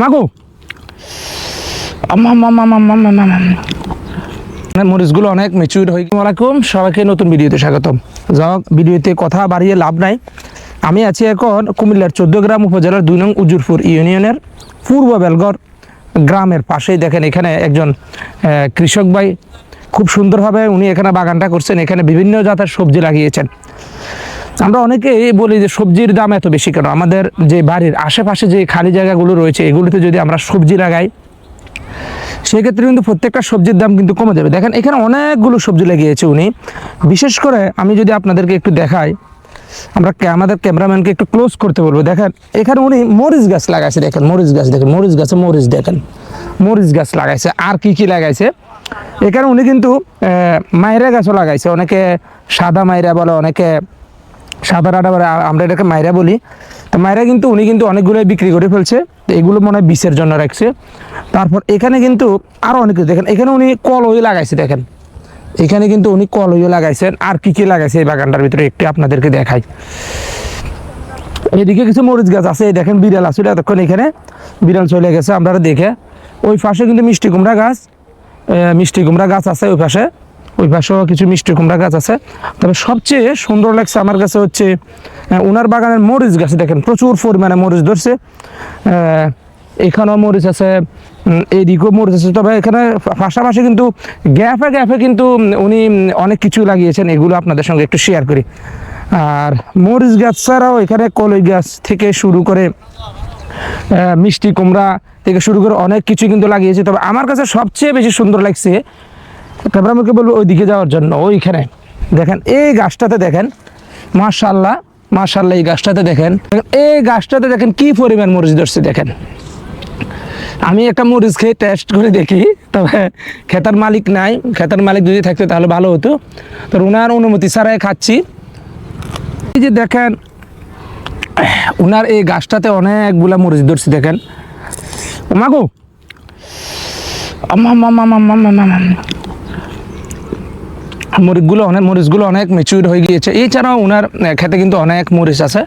মাগো। মানে মরিচগুলো অনেক ম্যাচিউর হয়ে আলাইকুম সবাইকে নতুন ভিডিওতে স্বাগতম। যাই হোক, ভিডিওতে কথা বাড়িয়ে লাভ নাই। আমি আছি এখন কুমিল্লার চোদ্দ গ্রাম উপজেলার দুই নং উজুরপুর ইউনিয়নের পূর্ব বেলগড় গ্রামের পাশেই। দেখেন এখানে একজন কৃষক ভাই খুব সুন্দরভাবে উনি এখানে বাগানটা করছেন। এখানে বিভিন্ন জাতের সবজি লাগিয়েছেন। আমরা অনেকেই বলি যে সবজির দাম এত বেশি কেন? আমাদের যে বাড়ির আশেপাশে যে খালি জায়গাগুলো রয়েছে, এগুলোতে যদি আমরা সবজি লাগাই, সেক্ষেত্রে কিন্তু প্রত্যেকটা সবজির দাম কিন্তু কমে যাবে। দেখেন, এখানে অনেকগুলো সবজি লাগিয়েছে উনি। বিশেষ করে আমি যদি আপনাদেরকে একটু দেখাই, আমরা আমাদের ক্যামেরাম্যানকে একটু ক্লোজ করতে বলব। দেখেন, এখানে উনি মরিচ গাছ লাগাইছে, দেখেন, মরিচ গাছ, দেখেন, মরিচ গাছে মরিচ, দেখেন, মরিচ গাছ লাগাইছে। আর কি কি লাগাইছে? এখানে উনি কিন্তু মাইরা গাছও লাগাইছে। অনেকে সাদা মাইরা বলে, অনেকে সাদা বলে আ- আমরা এটাকে মাইরা বলি। তো মাইরা কিন্তু উনি কিন্তু অনেকগুলোই বিক্রি করে ফেলছে। তো এগুলো মনে হয় বিষের জন্য রাখছে। তারপর এখানে কিন্তু আরও অনেক কিছু দেখেন। এখানে উনি কলই লাগাইছে দেখেন। এখানে কিন্তু উনি কলইও লাগাইছেন। আর কি কি লাগাইছে এই বাগানটার ভিতরে একটু আপনাদেরকে দেখাই। এদিকে কিছু মরিচ গাছ আছে। এই দেখেন বিড়াল আসলে এতক্ষণ এখানে বিড়াল চলে গেছে। আপনারা দেখে। ওই পাশে কিন্তু মিষ্টি কুমড়া গাছ। মিষ্টি কুমড়া গাছ আছে ওই পাশে। ওই পাশেও কিছু মিষ্টি কুমড়া গাছ আছে। তবে সবচেয়ে সুন্দর লাগছে আমার কাছে হচ্ছে ওনার বাগানের মরিচ গাছ। দেখেন প্রচুর পরিমাণে মরিচ ধরছে। এখানেও মরিচ আছে উম, এইদিকেও মরিচ আছে। তবে এখানে পাশাপাশি কিন্তু গ্যাপে গ্যাপে কিন্তু উনি অনেক কিছু লাগিয়েছেন। এগুলো আপনাদের সঙ্গে একটু শেয়ার করি। আর মরিচ গাছ ছাড়াও এখানে কলই গাছ থেকে শুরু করে মিষ্টি কুমড়া থেকে শুরু করে অনেক কিছু কিন্তু লাগিয়েছে। তবে আমার কাছে সবচেয়ে বেশি সুন্দর লাগছে ক্যামেরাম্যানকে বলব ওই দিকে যাওয়ার জন্য, ওইখানে। দেখেন, এই গাছটাতে দেখেন মাশাল্লাহ মাশাল্লাহ এই গাছটাতে দেখেন, এই গাছটাতে দেখেন কি পরিমাণ মরিচ ধরছে, দেখেন। আমি একটা মরিচ খেয়ে টেস্ট করে দেখি, তবে খেতার মালিক নাই, খেতার মালিক যদি থাকতো তাহলে ভালো হতো। তো ওনার অনুমতি ছাড়াই খাচ্ছি। এই যে দেখেন ওনার এই গাছটাতে অনেকগুলা মরিচ ধরছে, দেখেন। ও মাগো আম্মা আম্মা আম্মা মরিচগুলো অনেক মরিচগুলো অনেক ম্যাচিউর হয়ে গিয়েছে। এছাড়াও ওনার খেতে কিন্তু অনেক মরিচ আছে।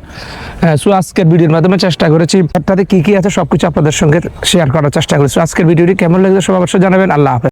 সো আজকের ভিডিওর মাধ্যমে চেষ্টা করেছি। তাতে কী কী আছে সব কিছু আপনাদের সঙ্গে শেয়ার করার চেষ্টা করেছি। আজকের ভিডিওটি কেমন লাগছে সব অবশ্যই জানাবেন। আল্লাহ হাফেজ।